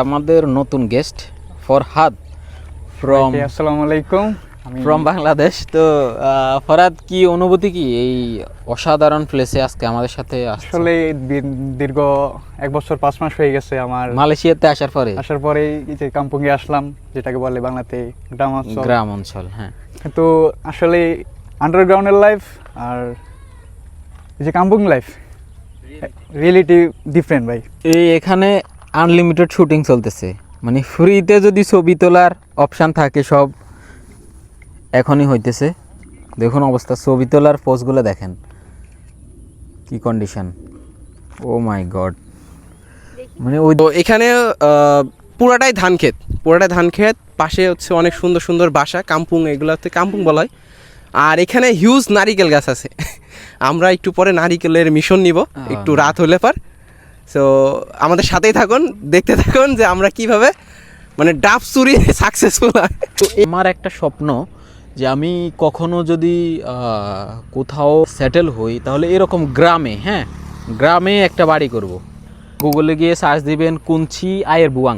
আমাদের নতুন guest Farhad from আসসালামু আলাইকুম। ফ্রম বাংলাদেশ তো আহ, ফরহাদ কি অনুভূতি কি এই অসাধারণ প্লেসে আজকে আমাদের সাথে আসলে দীর্ঘ এক বছর পাঁচ মাস হয়ে গেছে আমার। মালয়েশিয়াতে আসার পরে? আসার পরে যে কাম্পুঙ্গে আসলাম যেটাকে বলে বাংলাতে গ্রাম অঞ্চল। গ্রাম অঞ্চল হ্যাঁ। কিন্তু আসলে আন্ডারগ্রাউন্ডের লাইফ আর এই যে কাম্পুং লাইফ রিয়েলিটি ডিফারেন্ট ভাই। এই এখানে আনলিমিটেড শুটিং চলতেছে। মানে ফ্রিতে যদি ছবি তোলার অপশান থাকে সব এখনই হইতেছে। দেখুন অবস্থা ছবি তোলার পোস্টগুলো দেখেন। কি কন্ডিশন ও মাই গড মানে ওই তো এখানে পুরাটাই ধান ক্ষেত পুরাটাই ধান ক্ষেত পাশে হচ্ছে অনেক সুন্দর সুন্দর বাসা কাম্পুং এগুলো হচ্ছে কাম্পুং বলা হয়। আর এখানে হিউজ নারিকেল গাছ আছে। আমরা একটু পরে নারিকেলের মিশন নিব। একটু রাত হলে পর। তো আমাদের সাথেই থাকুন, দেখতে থাকুন যে আমরা কীভাবে মানে ডাব চুরি সাকসেসফুল হয়। তো আমার একটা স্বপ্ন যে আমি কখনো যদি কোথাও সেটেল হই, তাহলে এরকম গ্রামে হ্যাঁ গ্রামে একটা বাড়ি করব। গুগলে গিয়ে সার্চ দিবেন কুঞ্চি আয়ের বুয়াং।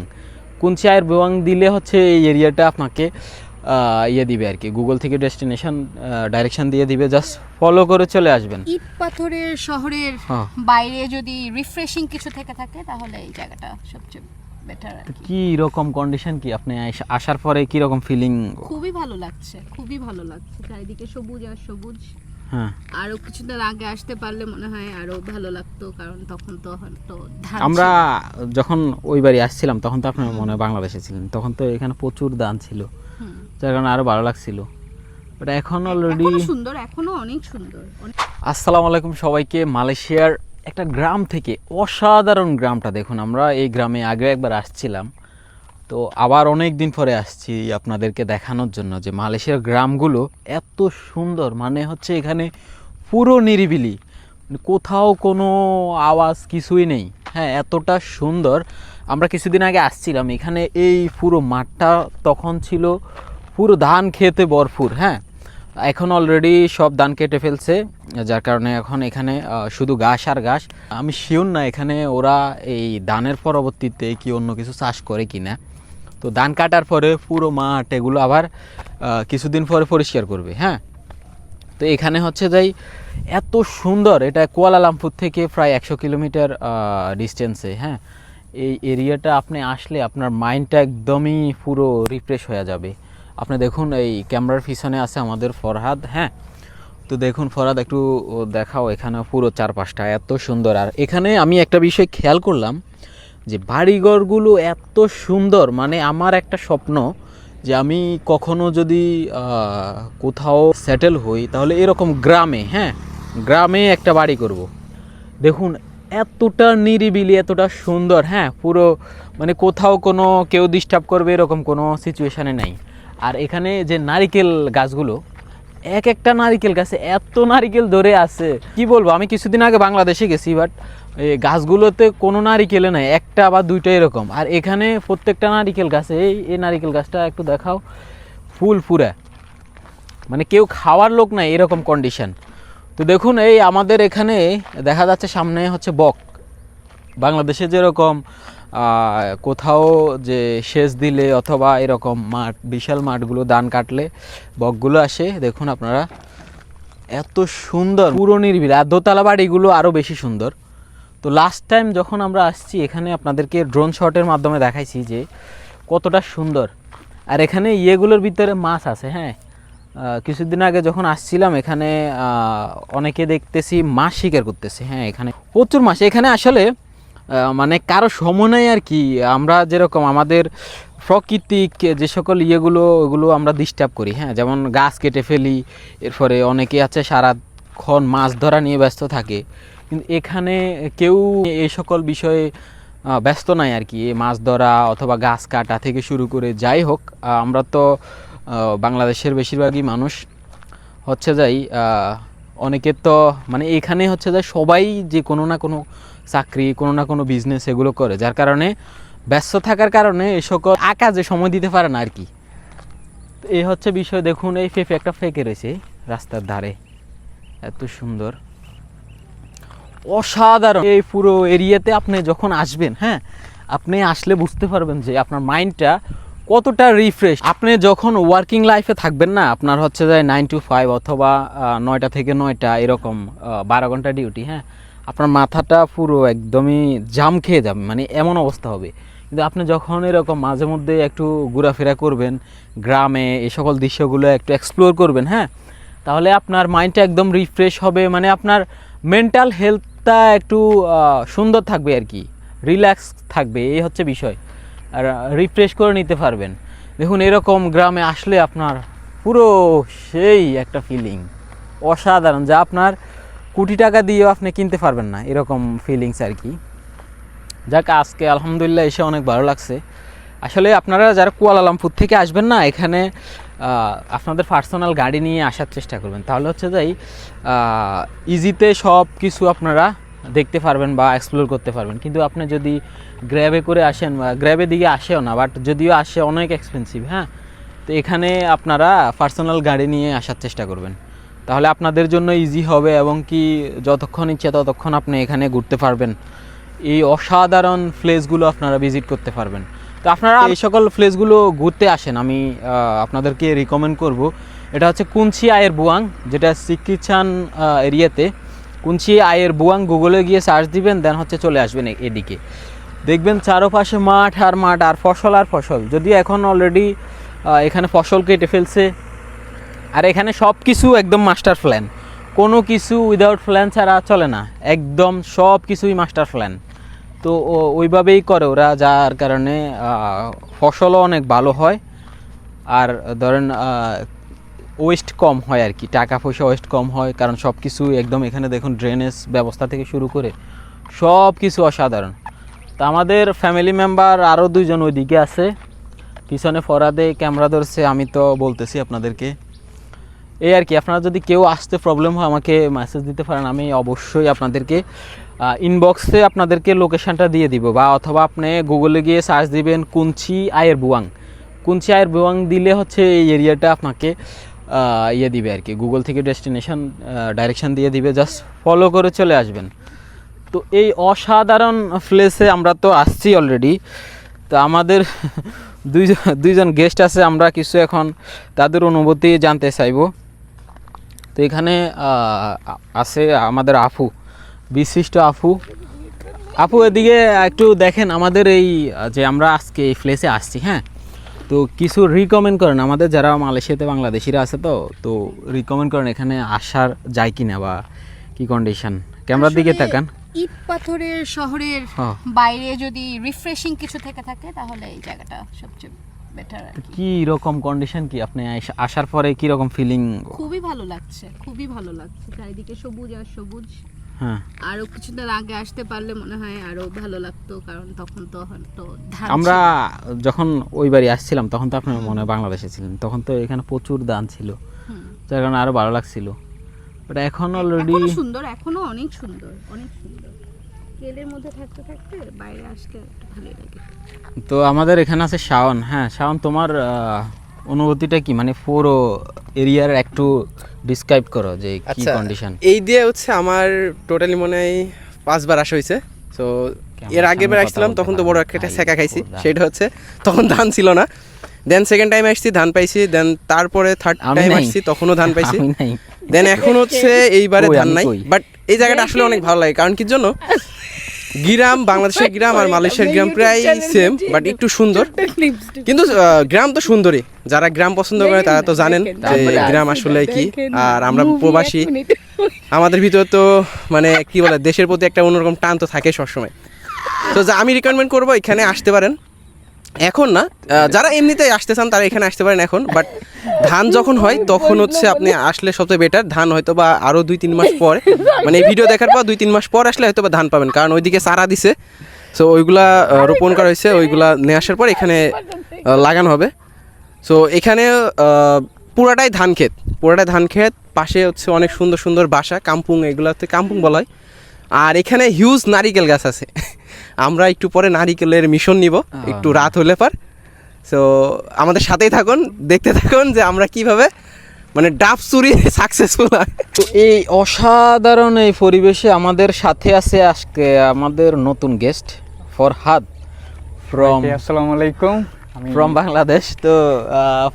কুঞ্চি আয়ের বুয়াং দিলে হচ্ছে এই এরিয়াটা আপনাকে ইয়ে দিবে আর কি। গুগল থেকে ডেস্টিনেশন ডাইরেকশন দিয়ে দিবে। জাস্ট ফলো করে চলে আসবেন। ইট পাথরের শহরের হ্যাঁ। বাইরে যদি রিফ্রেশিং কিছু থেকে থাকে তাহলে এই জায়গাটা সবচেয়ে বেটার কি। রকম কন্ডিশন কি? আপনি আসার পরে কি রকম ফিলিং খুবই ভালো লাগছে খুবই ভালো লাগছে। চারিদিকে সবুজ আর সবুজ। হ্যাঁ। আরও কিছুদিন আগে আসতে পারলে মনে হয় আরও ভালো লাগতো কারণ তখন তো হয়তো আমরা যখন ওই বাড়ি আসছিলাম তখন তো আপনার মনে হয় বাংলাদেশে ছিলেন তখন তো এখানে প্রচুর দান ছিল। যার কারণে আরও ভালো লাগছিল। বাট এখন অলরেডি সুন্দর এখনও অনেক সুন্দর। আসসালামু আলাইকুম সবাইকে মালয়েশিয়ার একটা গ্রাম থেকে অসাধারণ গ্রামটা দেখুন। আমরা এই গ্রামে আগে একবার আসছিলাম। তো আবার অনেক দিন পরে আসছি আপনাদেরকে দেখানোর জন্য যে মালয়েশিয়ার গ্রামগুলো এত সুন্দর। মানে হচ্ছে এখানে পুরো নিরিবিলি। মানে কোথাও কোনো আওয়াজ কিছুই নেই। হ্যাঁ এতটা সুন্দর। আমরা কিছুদিন আগে আসছিলাম। এখানে এই পুরো মাঠটা তখন ছিল পুরো ধান খেতে ভরপুর হ্যাঁ? এখন অলরেডি সব ধান কেটে ফেলছে, যার কারণে এখন এখানে শুধু ঘাস আর ঘাস। আমি শিওর না এখানে ওরা এই ধানের পরবর্তীতে কি অন্য কিছু চাষ করে কি না তো ধান কাটার পরে পুরো মাঠ এগুলো আবার কিছুদিন পরে পরিষ্কার করবে হ্যাঁ? তো এখানে হচ্ছে যাই এত সুন্দর, এটা কুয়ালালামপুর থেকে প্রায় একশো কিলোমিটার ডিস্টেন্সে হ্যাঁ? এই এরিয়াটা আপনি আসলে আপনার মাইন্ডটা একদমই পুরো রিফ্রেশ হয়ে যাবে। আপনি দেখুন, এই ক্যামেরার পিছনে আছে আমাদের ফরহাদ হ্যাঁ? তো দেখুন ফরহাদ, একটু দেখাও এখানে পুরো চারপাশটা, এত সুন্দর। আর এখানে আমি একটা বিষয় খেয়াল করলাম, যে বাড়িঘরগুলো এত সুন্দর মানে আমার একটা স্বপ্ন যে আমি কখনো যদি কোথাও সেটেল হই, তাহলে এরকম গ্রামে হ্যাঁ? গ্রামে একটা বাড়ি করব। দেখুন, এতটা নিরিবিলি, এতটা সুন্দর হ্যাঁ? পুরো মানে কোথাও কোনো কেউ ডিস্টার্ব করবে, এরকম কোনো সিচুয়েশানে নাই। আর এখানে যে নারিকেল গাছগুলো, এক একটা নারিকেল গাছে এত নারিকেল ধরে আছে। কি বলব, আমি কিছুদিন আগে বাংলাদেশে গেছি বাট এই গাছগুলোতে কোনো নারিকেলে নাই, একটা বা দুইটা এরকম। আর এখানে প্রত্যেকটা নারিকেল গাছে, এই এই নারিকেল গাছটা একটু দেখাও, ফুল পুরা মানে কেউ খাওয়ার লোক নাই এরকম কন্ডিশন তো দেখুন, এই আমাদের এখানে দেখা যাচ্ছে সামনে হচ্ছে বক। বাংলাদেশে যেরকম কোথাও যে সেচ দিলে অথবা এরকম মাঠ, বিশাল মাঠগুলো ধান কাটলে বকগুলো আসে, দেখুন আপনারা। এত সুন্দর, পুরো নির্বিল। আর দোতলা বাড়িগুলো আরও বেশি সুন্দর। তো লাস্ট টাইম যখন আমরা আসছি, এখানে আপনাদেরকে ড্রোন শটের মাধ্যমে দেখাইছি যে কতটা সুন্দর। আর এখানে ইয়েগুলোর ভিতরে মাছ আছে হ্যাঁ। কিছুদিন আগে যখন আসছিলাম, এখানে অনেকে দেখতেছি মাছ শিকার করতেছে হ্যাঁ এখানে। প্রচুর মাছ। এখানে আসলে মানে কারও সময় নেই আর কি, আমরা যেরকম আমাদের প্রকৃতিক যে সকল ইয়েগুলো, ওগুলো আমরা ডিস্টার্ব করি হ্যাঁ? যেমন গাছ কেটে ফেলি, এরপরে অনেকে আছে সারাক্ষণ মাছ ধরা নিয়ে ব্যস্ত থাকে। কিন্তু এখানে কেউ এই সকল বিষয়ে ব্যস্ত নাই আর কি মাছ ধরা অথবা গাছ কাটা থেকে শুরু করে যাই হোক আমরা তো বাংলাদেশের বেশিরভাগই মানুষ হচ্ছে যাই অনেকের তো মানে এখানে হচ্ছে যে সবাই যে কোনো না কোনো চাকরি, কোনো না কোনো বিজনেস এগুলো করে, যার কারণে ব্যস্ত থাকার কারণে এই সকল আকাজে সময় দিতে পারে না আর কি। এই হচ্ছে বিষয়, দেখুন এই ফেফে একটা ফেকে রয়েছে রাস্তার ধারে। এত সুন্দর। অসাধারণ। এই পুরো এরিয়াতে আপনি যখন আসবেন হ্যাঁ আপনি আসলে বুঝতে পারবেন যে আপনার মাইন্ডটা কতটা রিফ্রেশ আপনি যখন ওয়ার্কিং লাইফে থাকবেন না, আপনার হচ্ছে যে নাইন টু ফাইভ অথবা নয়টা থেকে নয়টা এরকম বারো ঘণ্টা ডিউটি হ্যাঁ? আপনার মাথাটা পুরো একদমই জাম খেয়ে যাবে মানে এমন অবস্থা হবে। কিন্তু আপনি যখন এরকম মাঝে মধ্যে একটু ঘোরাফেরা করবেন, গ্রামে এ সকল দৃশ্যগুলো একটু এক্সপ্লোর করবেন হ্যাঁ? তাহলে আপনার মাইন্ডটা একদম রিফ্রেশ হবে মানে আপনার মেন্টাল হেলথটা একটু সুন্দর থাকবে আর কি রিল্যাক্স থাকবে, এই হচ্ছে বিষয়। রিফ্রেশ করে নিতে পারবেন। দেখুন, এরকম গ্রামে আসলে আপনার পুরো সেই একটা ফিলিং অসাধারণ, যা আপনার কোটি টাকা দিয়েও আপনি কিনতে পারবেন না, এরকম ফিলিংস আর কি। যাক, আজকে আলহামদুলিল্লাহ এসে অনেক ভালো লাগছে। আসলে আপনারা যারা কুয়ালালামপুর থেকে আসবেন না, এখানে আপনাদের পার্সোনাল গাড়ি নিয়ে আসার চেষ্টা করবেন। তাহলে হচ্ছে যাই ইজিতে সব কিছু আপনারা দেখতে পারবেন বা এক্সপ্লোর করতে পারবেন। কিন্তু আপনি যদি গ্র্যাবে করে আসেন বা গ্র্যাবের দিকে আসেও না বাট যদিও আসে অনেক এক্সপেন্সিভ হ্যাঁ? তো এখানে আপনারা পার্সোনাল গাড়ি নিয়ে আসার চেষ্টা করবেন। তাহলে আপনাদের জন্য ইজি হবে এবং কি যতক্ষণ ইচ্ছে ততক্ষণ আপনি এখানে ঘুরতে পারবেন। এই অসাধারণ প্লেসগুলো আপনারা ভিজিট করতে পারবেন। তো আপনারা এই সকল প্লেসগুলো ঘুরতে আসেন, আমি আপনাদেরকে রিকমেন্ড করব। এটা হচ্ছে কুঞ্চি আয়ের বুয়াং, যেটা সিকিচান এরিয়াতে। কুঞ্চি আয়ের বুয়াং গুগলে গিয়ে সার্চ দিবেন দেন হচ্ছে চলে আসবেন এদিকে। দেখবেন চারোপাশে মাঠ আর মাঠ, আর ফসল আর ফসল। যদিও এখন অলরেডি এখানে ফসল কেটে ফেলছে। আর এখানে সব কিছু একদম মাস্টার প্ল্যান কোনো কিছু উইদাউট প্ল্যান ছাড়া চলে না। একদম সব কিছুই মাস্টার প্ল্যান তো ওইভাবেই করে ওরা, যার কারণে ফসলও অনেক ভালো হয়। আর ধরেন ওয়েস্ট কম হয় আর কি, টাকা পয়সা ওয়েস্ট কম হয়, কারণ সব কিছু একদম এখানে দেখুন ড্রেনেজ ব্যবস্থা থেকে শুরু করে সব কিছু অসাধারণ। তা আমাদের ফ্যামিলি মেম্বার আরও দুইজন ওইদিকে আছে, পিছনে ফরাদে ক্যামেরা ধরছে, আমি তো বলতেছি আপনাদেরকে। এই আর কি, আপনারা যদি কেউ আসতে প্রবলেম হয় আমাকে মেসেজ দিতে পারেন, আমি অবশ্যই আপনাদেরকে ইনবক্সে আপনাদেরকে লোকেশানটা দিয়ে দিব, বা অথবা আপনি গুগলে গিয়ে সার্চ দিবেন কুঞ্চি আয়ের বুয়াং। কুঞ্চি আয়ের বুয়াং দিলে হচ্ছে এই এরিয়াটা আপনাকে ইয়ে দিবে আর কি। গুগল থেকে ডেস্টিনেশন ডাইরেকশন দিয়ে দিবে। জাস্ট ফলো করে চলে আসবেন। তো এই অসাধারণ প্লেসে আমরা তো আসছি অলরেডি তো আমাদের দুইজন দুইজন গেস্ট আছে, আমরা কিছু এখন তাদের অনুভূতি জানতে চাইব। তো এখানে আছে আমাদের আফু, বিশিষ্ট আফু। আপু এদিকে একটু দেখেন আমাদের এই, যে আমরা আজকে এই প্লেসে আসছি হ্যাঁ? তো কিছু রিকমেন্ড করেন? আমাদের যারা মালয়েশিয়াতে বাংলাদেশিরা আছে তো তো রিকমেন্ড করেন এখানে আসার যায় কিনা বা কি কন্ডিশন ক্যামেরার দিকে তাকান। ইট পাথরের শহরের হ্যাঁ। বাইরে যদি রিফ্রেশিং কিছু থেকে থাকে তাহলে এই জায়গাটা সবচেয়ে বেটার কি। রকম কন্ডিশন কি? আপনি আসার পরে কি রকম ফিলিং খুবই ভালো লাগছে খুবই ভালো লাগছে। চারিদিকে সবুজ আর সবুজ। হ্যাঁ। আরও কিছুদিন আগে আসতে পারলে মনে হয় আরও ভালো লাগতো কারণ তখন তো হয়তো আমরা যখন ওই বাড়ি আসছিলাম তখন তো আপনার মনে হয় বাংলাদেশে ছিলেন তখন তো এখানে প্রচুর দান ছিল যার কারণে আরও ভালো লাগছিল। বাট এখন অলরেডি সুন্দর এখনও অনেক সুন্দর অনেক সুন্দর। কেলের মধ্যে থাকতে থাকতে বাইরে ভালোই লাগে। তো আমাদের এখানে আছে শাওন হ্যাঁ শাওন তোমার অনুভূতিটা কি? মানে পুরো এরিয়ার একটু ডিসক্রাইব করো যে কি আচ্ছা কন্ডিশন এই দিয়ে হচ্ছে আমার টোটালি মনে হয় পাঁচবার আসা হয়েছে। তো এর আগের বার আসছিলাম তখন তো বড় একটা শেখা খাইছি। সেটা হচ্ছে তখন ধান ছিল না। দেন সেকেন্ড টাইম আসছি ধান পাইছি দেন তারপরে থার্ড টাইম আসছি তখনও ধান পাইছি। দেন এখন হচ্ছে এইবারে ধান নাই। বাট এই জায়গাটা আসলে অনেক ভালো লাগে কারণ কি জন্য গ্রাম বাংলাদেশের গ্রাম আর মালয়েশিয়ার গ্রাম প্রায় সেম বাট একটু সুন্দর। কিন্তু গ্রাম তো সুন্দরই। যারা গ্রাম পছন্দ করে তারা তো জানেন যে গ্রাম আসলে কি। আর আমরা প্রবাসী। আমাদের ভিতরে তো মানে কি বলে দেশের প্রতি একটা অন্যরকম টান তো থাকে সবসময়। তো যা আমি রিকমেন্ড করব এখানে আসতে পারেন। এখন না যারা এমনিতেই আসতে চান তারা এখানে আসতে পারেন এখন বাট ধান যখন হয়, তখন হচ্ছে আপনি আসলে সবচেয়ে বেটার ধান হয়তো বা আরও দুই তিন মাস পর মানে এই ভিডিও দেখার পর দুই তিন মাস পর আসলে হয়তো বা ধান পাবেন, কারণ ওইদিকে চারা দিছে সো ওইগুলা রোপণ করা হয়েছে, ওইগুলা নিয়ে আসার পর এখানে লাগানো হবে। সো এখানে পুরাটাই ধান ক্ষেত, পুরাটাই ধান ক্ষেত, পাশে হচ্ছে অনেক সুন্দর সুন্দর বাসা, কাম্পুং, এগুলোতে কাম্পুং বলা হয়। আর এখানে হিউজ নারিকেল গাছ আছে। আমরা একটু পরে নারিকেলের মিশন নিব। একটু রাত হলে পর। সো আমাদের সাথেই থাকুন দেখতে থাকুন যে আমরা কীভাবে মানে ডাব চুরি সাকসেসফুল হয়। তো এই অসাধারণ এই পরিবেশে আমাদের সাথে আছে আজকে আমাদের নতুন গেস্ট ফরহাদ ফ্রম আসসালামু আলাইকুম। ফ্রম বাংলাদেশ তো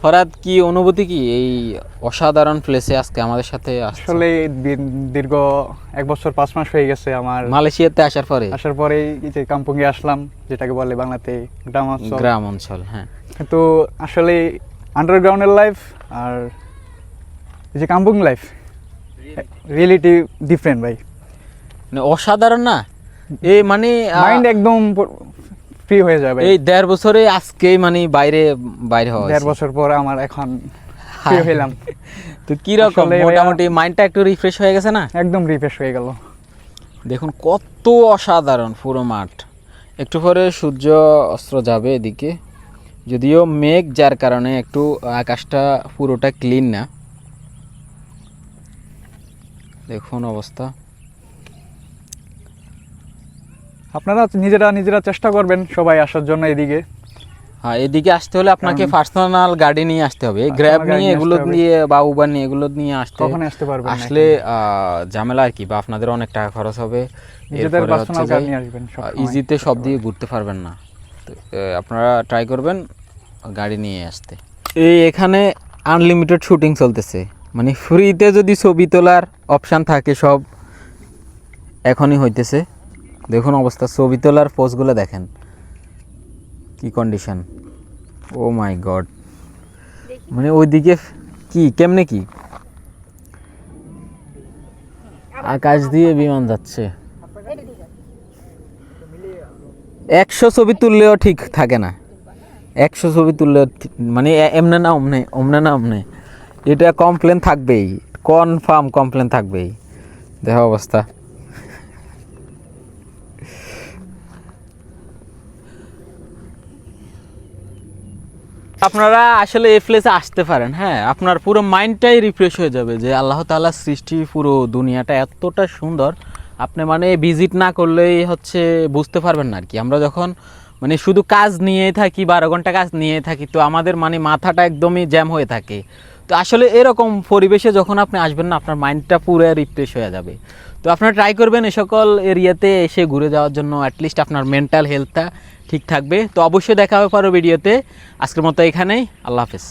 ফরাদ কি অনুভূতি কি এই অসাধারণ প্লেসে আজকে আমাদের সাথে আসলে দীর্ঘ এক বছর পাঁচ মাস হয়ে গেছে আমার। মালয়েশিয়াতে আসার পরে? আসার পরে যে কাম্পুঙ্গে আসলাম যেটাকে বলে বাংলাতে গ্রাম অঞ্চল গ্রাম অঞ্চল হ্যাঁ। তো আসলে আন্ডারগ্রাউন্ডের লাইফ আর যে কাম্পুং লাইফ রিয়েলিটি ডিফারেন্ট ভাই। মানে অসাধারণ না? এই মানে মাইন্ড একদম ফ্রি হয়ে যাবে। এই দেড় বছরে আজকেই মানে বাইরে বাইরে হওয়া দেড় বছর পর আমার এখন ফ্রি হ্যাঁ। হইলাম। তো কি রকম? মোটামুটি মাইন্ডটা একটু রিফ্রেশ হয়ে গেছে না? একদম রিফ্রেশ হয়ে গেল। দেখুন কত অসাধারণ পুরো মাঠ। একটু পরে সূর্য অস্ত্র যাবে এদিকে। যদিও মেঘ যার কারণে একটু আকাশটা পুরোটা ক্লিন না। দেখুন অবস্থা। আপনারা নিজেরা নিজেরা চেষ্টা করবেন সবাই আসার জন্য এদিকে। হ্যাঁ এদিকে আসতে হলে আপনাকে পার্সোনাল গাড়ি নিয়ে আসতে হবে। গ্র্যাব নিয়ে এগুলো নিয়ে বা উবার নিয়ে এগুলো নিয়ে আসতে কখন আসতে পারবেন আসলে আহ, ঝামেলা আর কি বা আপনাদের অনেক টাকা খরচ হবে। নিজেদের পার্সোনাল গাড়ি নিয়ে আসবেন ইজিতে সব দিয়ে ঘুরতে পারবেন না। আপনারা ট্রাই করবেন গাড়ি নিয়ে আসতে। এই এখানে আনলিমিটেড শুটিং চলতেছে। মানে ফ্রিতে যদি ছবি তোলার অপশান থাকে সব এখনই হইতেছে। দেখুন অবস্থা, ছবি তোলার পোস্টগুলো দেখেন। কি কন্ডিশন ও মাই গড মানে ওইদিকে কি, কেমনে কি? আকাশ দিয়ে বিমান যাচ্ছে। একশো ছবি তুললেও ঠিক থাকে না। একশো ছবি তুললেও মানে এমনে না, অমনে অমনে না, অমনে। এটা কমপ্লেন থাকবেই। কনফার্ম কমপ্লেন থাকবেই। দেখো অবস্থা। আপনারা আসলে এই প্লেসে আসতে পারেন হ্যাঁ? আপনার পুরো মাইন্ডটাই রিফ্রেশ হয়ে যাবে যে আল্লাহ তাআলার সৃষ্টি পুরো দুনিয়াটা এতটা সুন্দর, আপনি মানে ভিজিট না করলেই হচ্ছে বুঝতে পারবেন না আর কি। আমরা যখন মানে শুধু কাজ নিয়েই থাকি, বারো ঘণ্টা কাজ নিয়ে থাকি, তো আমাদের মানে মাথাটা একদমই জ্যাম হয়ে থাকে। তো আসলে এরকম পরিবেশে যখন আপনি আসবেন না, আপনার মাইন্ডটা পুরো রিফ্রেশ হয়ে যাবে। তো আপনারা ট্রাই করবেন এই সকল এরিয়াতে এসে ঘুরে যাওয়ার জন্য অ্যাটলিস্ট আপনার মেন্টাল হেলথটা ঠিক থাকবে। তো অবশ্যই দেখা হবে পরো ভিডিওতে। আজকের মতো এখানেই। আল্লাহ হাফেজ।